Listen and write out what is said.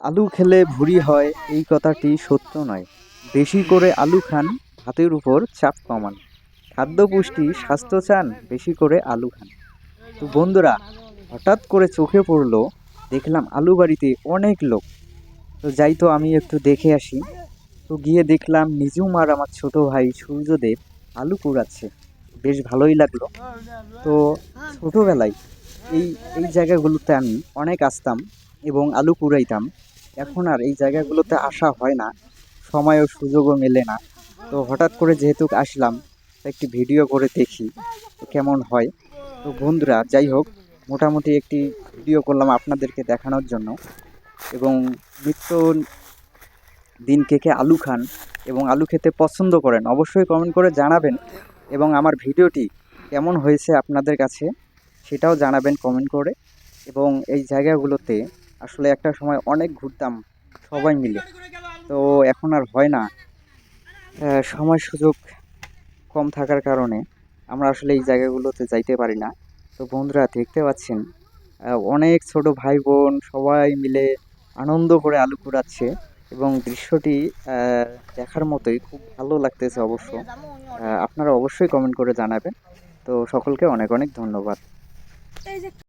আলু খেলে ভুঁড়ি হয়, এই কথাটি সত্য নয়। বেশি করে আলু খান, হাতের উপর চাপ কমান। খাদ্য পুষ্টি স্বাস্থ্য চান, বেশি করে আলু খান। তো বন্ধুরা, হঠাৎ করে চোখে পড়ল, দেখলাম আলু বাড়িতে অনেক লোক। তো যাই তো, আমি একটু দেখে আসি। তো গিয়ে দেখলাম নিজুম আর আমার ছোট ভাই সূর্যদেব আলু কুড়াচ্ছে। বেশ ভালোই লাগল। তো ছোটোবেলায় এই এই জায়গাগুলোতে আমি অনেক আসতাম। এবং আলু কুড়াইতাম। এখন আর এই জায়গাগুলোতে আসা হয় না। সময় ও সুযোগও মেলে না। তো হঠাৎ করে যেহেতু আসলাম একটি ভিডিও করে দেখি কেমন হয়। তো বন্ধুরা, যাই হোক, মোটামুটি একটি ভিডিও করলাম আপনাদেরকে দেখানোর জন্য। এবং নিত্য দিন কে কে আলু খান এবং আলু খেতে পছন্দ করেন, অবশ্যই কমেন্ট করে জানাবেন। এবং আমার ভিডিওটি কেমন হয়েছে আপনাদের কাছে, সেটাও জানাবেন কমেন্ট করে। এবং এই জায়গাগুলোতে আসলে একটা সময় অনেক ঘুরতাম সবাই মিলে। তো এখন আর হয় না। সময় সুযোগ কম থাকার কারণে আমরা আসলে এই জায়গাগুলোতে যাইতে পারি না। তো বন্ধুরা দেখতে পাচ্ছেন অনেক ছোট ভাই বোন সবাই মিলে আনন্দ করে আলু কুড়াচ্ছে এবং দৃশ্যটি দেখার মতোই খুব ভালো লাগতেছে অবশ্য। আপনারা অবশ্যই কমেন্ট করে জানাবেন। তো সকলকে অনেক অনেক ধন্যবাদ।